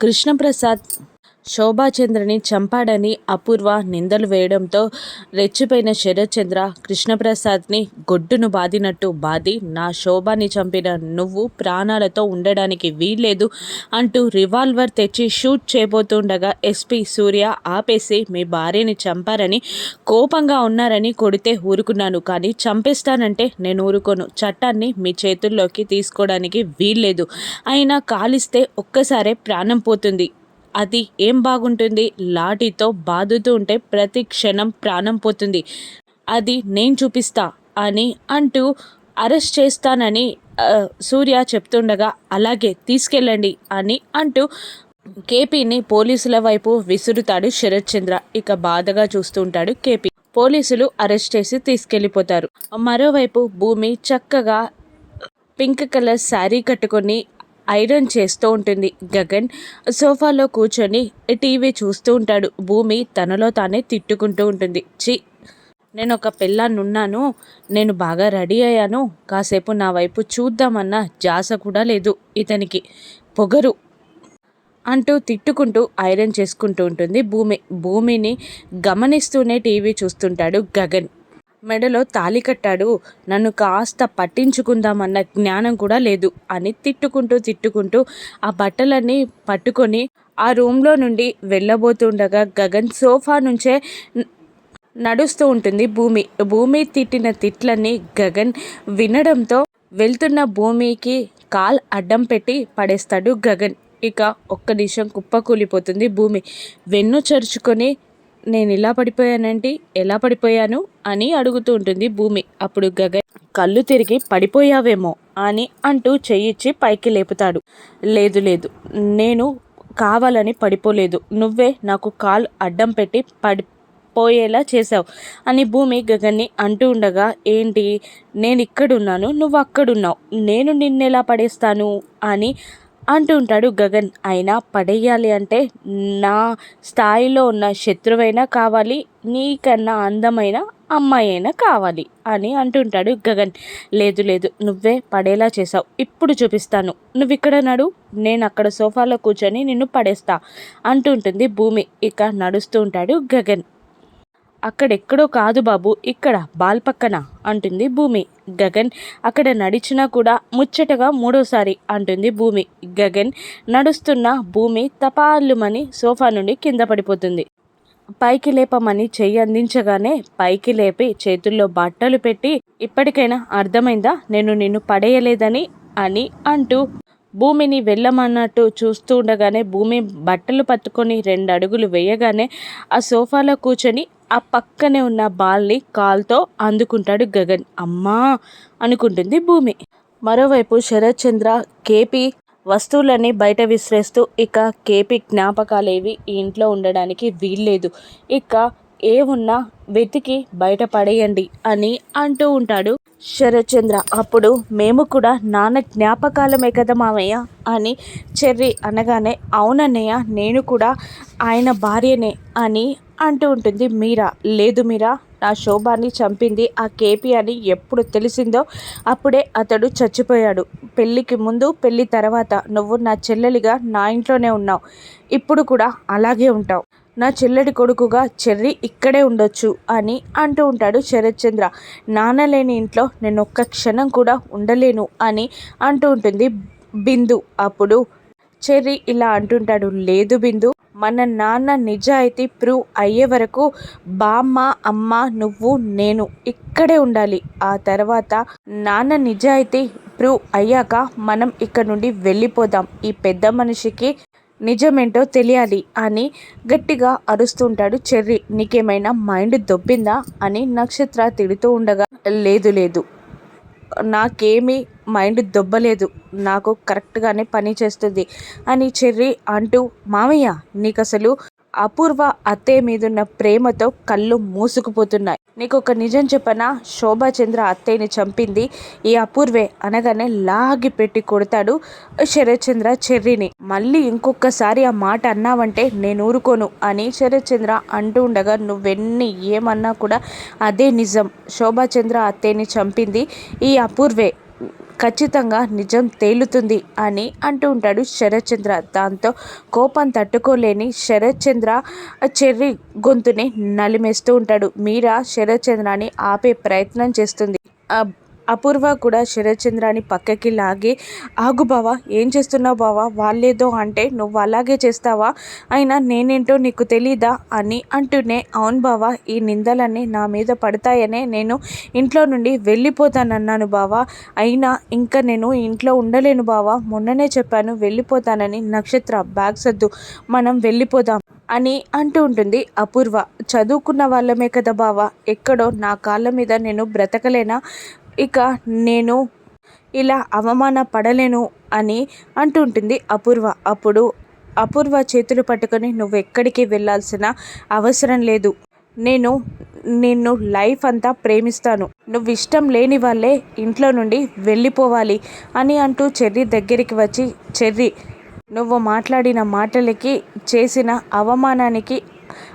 కృష్ణప్రసాద్ శోభాచంద్రని చంపాడని అపూర్వ నిందలు వేయడంతో రెచ్చిపోయిన శరత్చంద్ర కృష్ణప్రసాద్ని గొడ్డును బాదినట్టు బాది నా శోభాని చంపిన నువ్వు ప్రాణాలతో ఉండడానికి వీల్లేదు అంటూ రివాల్వర్ తెచ్చి షూట్ చేయబోతుండగా ఎస్పీ సూర్య ఆపేసి మీ భార్యని చంపారని కోపంగా ఉన్నారని కొడితే ఊరుకున్నాను కానీ చంపేస్తానంటే నేను ఊరుకోను. చట్టాన్ని మీ చేతుల్లోకి తీసుకోవడానికి వీల్లేదు. అయినా కాలిస్తే ఒక్కసారే ప్రాణం పోతుంది. అది ఏం బాగుంటుంది? లాఠీతో బాదుతూ ఉంటే ప్రతి క్షణం ప్రాణం పోతుంది. అది నేను చూపిస్తా అని అంటూ అరెస్ట్ చేస్తానని సూర్య చెప్తుండగా అలాగే తీసుకెళ్ళండి అని అంటూ కేపీని పోలీసుల వైపు విసురుతాడు శరత్ చంద్ర. ఇక బాధగా చూస్తూ ఉంటాడు కేపీ. పోలీసులు అరెస్ట్ చేసి తీసుకెళ్ళిపోతారు. మరోవైపు భూమి చక్కగా పింక్ కలర్ శారీ కట్టుకొని ఐరన్ చేస్తూ ఉంటుంది గగన్. సోఫాలో కూర్చొని టీవీ చూస్తూ ఉంటాడు. భూమి తనలో తానే తిట్టుకుంటూ ఉంటుంది. చి నేను ఒక పిల్లనున్నాను. నేను బాగా రెడీ అయ్యాను. కాసేపు నా వైపు చూద్దామన్న జాస కూడా లేదు ఇతనికి. పొగరు! అంటూ తిట్టుకుంటూ ఐరన్ చేసుకుంటూ ఉంటుంది భూమి. భూమిని గమనిస్తూనే టీవీ చూస్తుంటాడు గగన్. మెడలో తాళి కట్టాడు. నన్ను కాస్త పట్టించుకుందామన్న జ్ఞానం కూడా లేదు అని తిట్టుకుంటూ తిట్టుకుంటూ ఆ బట్టలన్నీ పట్టుకొని ఆ రూమ్లో నుండి వెళ్ళబోతుండగా గగన్ సోఫా నుంచే నడుస్తూ ఉంటుంది భూమి. భూమి తిట్టిన తిట్లన్నీ గగన్ వినడంతో వెళ్తున్న భూమికి కాల్ అడ్డం పెట్టి పడేస్తాడు గగన్. ఇక ఒక్క నిమిషం కుప్పకూలిపోతుంది భూమి. వెన్ను చరుచుకొని నేను ఇలా పడిపోయానంటే ఎలా పడిపోయాను అని అడుగుతూ ఉంటుంది భూమి. అప్పుడు గగన్ కళ్ళు తిరిగి పడిపోయావేమో అని అంటూ చెయ్యిచ్చి పైకి లేపుతాడు. లేదు లేదు నేను కావాలని పడిపోలేదు. నువ్వే నాకు కాల్ అడ్డం పెట్టి పడి పోయేలా చేసావు అని భూమి గగన్ని అంటూ ఉండగా ఏంటి? నేను ఇక్కడున్నాను నువ్వు అక్కడున్నావు. నేను నిన్నెలా పడేస్తాను అని అంటూ ఉంటాడు గగన్. అయినా పడేయాలి అంటే నా స్థాయిలో ఉన్న శత్రువైనా కావాలి నీకన్నా అందమైన అమ్మాయి అయినా కావాలి అని అంటుంటాడు గగన్. లేదు లేదు నువ్వే పడేలా చేసావు ఇప్పుడు చూపిస్తాను. నువ్వు ఇక్కడ నడు నేను అక్కడ సోఫాలో కూర్చొని నిన్ను పడేస్తా అంటుంటుంది భూమి. ఇక నడుస్తూ ఉంటాడు గగన్. అక్కడెక్కడో కాదు బాబు ఇక్కడ బాల్ పక్కన అంటుంది భూమి. గగన్ అక్కడ నడిచినా కూడా ముచ్చటగా మూడోసారి అంటుంది భూమి. గగన్ నడుస్తున్న భూమి తపాలుమని సోఫా నుండి కింద పడిపోతుంది. పైకి లేపమని చెయ్యి అందించగానే పైకి లేపి చేతుల్లో బట్టలు పెట్టి ఇప్పటికైనా అర్థమైందా? నేను నిన్ను పడేయలేదని అని అంటూ భూమిని వెళ్ళమన్నట్టు చూస్తూ ఉండగానే భూమి బట్టలు పట్టుకొని రెండు అడుగులు వేయగానే ఆ సోఫాలో కూర్చొని ఆ పక్కనే ఉన్న బాల్ని కాల్తో అందుకుంటాడు గగన్. అమ్మా! అనుకుంటుంది భూమి. మరోవైపు శరత్ చంద్ర కేపీ వస్తువులన్నీ బయట విసిరేస్తూ ఇక కేపీ జ్ఞాపకాలేవి ఈ ఇంట్లో ఉండడానికి వీల్లేదు. ఇక ఏమున్నా వెతికి బయట పడేయండి అని అంటూ ఉంటాడు శరచంద్ర అప్పుడు మేము కూడా నాన్న జ్ఞాపకాలమే కదా మామయ్య? అని చెర్రి అనగానే అవునన్నయ్య నేను కూడా ఆయన భార్యనే అని అంటూ ఉంటుంది మీరా. లేదు మీరా నా శోభాన్ని చంపింది ఆ కేపీ అని ఎప్పుడు తెలిసిందో అప్పుడే అతడు చచ్చిపోయాడు. పెళ్ళికి ముందు పెళ్ళి తర్వాత నువ్వు నా చెల్లెలిగా నా ఇంట్లోనే ఉన్నావు. ఇప్పుడు కూడా అలాగే ఉంటావు. నా చెల్లెడి కొడుకుగా చెర్రి ఇక్కడే ఉండొచ్చు అని అంటూ ఉంటాడు శరత్చంద్ర. నాన్న లేని ఇంట్లో నేను ఒక్క క్షణం కూడా ఉండలేను అని అంటూ ఉంటుంది బిందు. అప్పుడు చెర్రి ఇలా అంటుంటాడు లేదు బిందు మన నాన్న నిజాయితీ ప్రూవ్ అయ్యే వరకు బామ్మ అమ్మ నువ్వు నేను ఇక్కడే ఉండాలి. ఆ తర్వాత నాన్న నిజాయితీ ప్రూవ్ అయ్యాక మనం ఇక్కడ నుండి వెళ్ళిపోదాం. ఈ పెద్ద మనిషికి నిజమేంటో తెలియాలి అని గట్టిగా అరుస్తుంటాడు చెర్రి. నీకేమైనా మైండ్ దొబ్బిందా అని నక్షత్ర తిడుతూ ఉండగా లేదు లేదు. నాకేమీ మైండ్ దొబ్బలేదు. నాకు కరెక్ట్గానే పని చేస్తుంది అని చెర్రి అంటూ మామయ్య నీకు అసలు అపూర్వ అత్తయ్య మీదున్న ప్రేమతో కళ్ళు మూసుకుపోతున్నాయి. నీకు ఒక నిజం చెప్పనా? శోభాచంద్ర అత్తయ్యని చంపింది. ఈ అపూర్వే అనగానే లాగి పెట్టి కొడతాడు శరత్చంద్ర చెర్రిని. మళ్ళీ ఇంకొకసారి ఆ మాట అన్నావంటే నేను ఊరుకోను అని శరత్చంద్ర అంటూ ఉండగా నువ్వెన్ని ఏమన్నా కూడా అదే నిజం. శోభాచంద్ర అత్తయ్యని చంపింది ఈ అపూర్వే. ఖచ్చితంగా నిజం తేలుతుంది అని అంటూ ఉంటాడు శరత్చంద్ర. దాంతో కోపం తట్టుకోలేని శరత్చంద్ర చెర్రి గొంతుని నలిమేస్తూ ఉంటాడు. మీరా శరత్చంద్రాన్ని ఆపే ప్రయత్నం చేస్తుంది. అపూర్వ కూడా శరత్చంద్రాన్ని పక్కకి లాగి ఆగు బావా ఏం చేస్తున్నావు బావా? వాళ్ళేదో అంటే నువ్వు అలాగే చేస్తావా? అయినా నేనేంటో నీకు తెలీదా? అని అంటూనే అవును బావా ఈ నిందలన్నీ నా మీద పడతాయనే నేను ఇంట్లో నుండి వెళ్ళిపోతానన్నాను బావా. అయినా ఇంకా నేను ఇంట్లో ఉండలేను బావా. మొన్ననే చెప్పాను వెళ్ళిపోతానని. నక్షత్ర బ్యాగ్ సద్దు మనం వెళ్ళిపోదాం అని అంటూ ఉంటుంది అపూర్వ. చదువుకున్న వాళ్ళమే కదా బావా. ఎక్కడో నా కాళ్ళ మీద నేను బ్రతకలేనా? ఇక నేను ఇలా అవమాన పడలేను అని అంటుంటుంది అపూర్వ. అప్పుడు అపూర్వ చేతులు పట్టుకొని నువ్వు ఎక్కడికి వెళ్ళాల్సిన అవసరం లేదు. నేను నిన్ను లైఫ్ అంతా ప్రేమిస్తాను. నువ్వు ఇష్టం లేని వాళ్ళే ఇంట్లో నుండి వెళ్ళిపోవాలి అని అంటూ చెర్రీ దగ్గరికి వచ్చి చెర్రీ నువ్వు మాట్లాడిన మాటలకి చేసిన అవమానానికి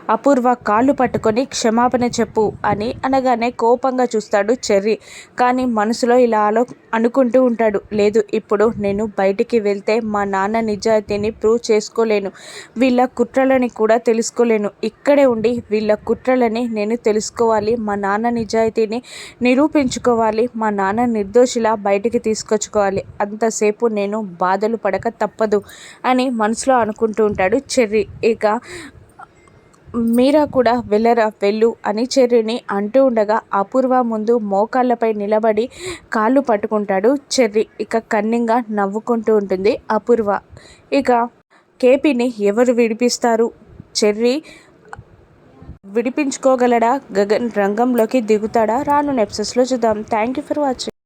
అపూర్వ కాళ్ళు పట్టుకొని క్షమాపణ చెప్పు అని అనగానే కోపంగా చూస్తాడు చెర్రీ. కానీ మనసులో ఇలా ఆలో అనుకుంటూ ఉంటాడు. లేదు ఇప్పుడు నేను బయటికి వెళ్తే మా నాన్న నిజాయితీని ప్రూవ్ చేసుకోలేను. వీళ్ళ కుట్రలని కూడా తెలుసుకోలేను. ఇక్కడే ఉండి వీళ్ళ కుట్రలని నేను తెలుసుకోవాలి. మా నాన్న నిజాయితీని నిరూపించుకోవాలి. మా నాన్న నిర్దోషిలా బయటికి తీసుకొచ్చుకోవాలి. అంతసేపు నేను బాధలు పడక తప్పదు అని మనసులో అనుకుంటూ ఉంటాడు చెర్రీ. ఇక మీరా కూడా వెళ్ళరా వెళ్ళు అని చెర్రీని అంటూ ఉండగా అపూర్వ ముందు మోకాళ్ళపై నిలబడి కాళ్ళు పట్టుకుంటాడు చెర్రీ. ఇక కన్నింగా నవ్వుకుంటూ ఉంటుంది అపూర్వ. ఇక కేపీని ఎవరు విడిపిస్తారు? చెర్రీ విడిపించుకోగలడా? గగన్ రంగంలోకి దిగుతాడా? రాను నెప్సెస్లో చూద్దాం. Thank you for watching.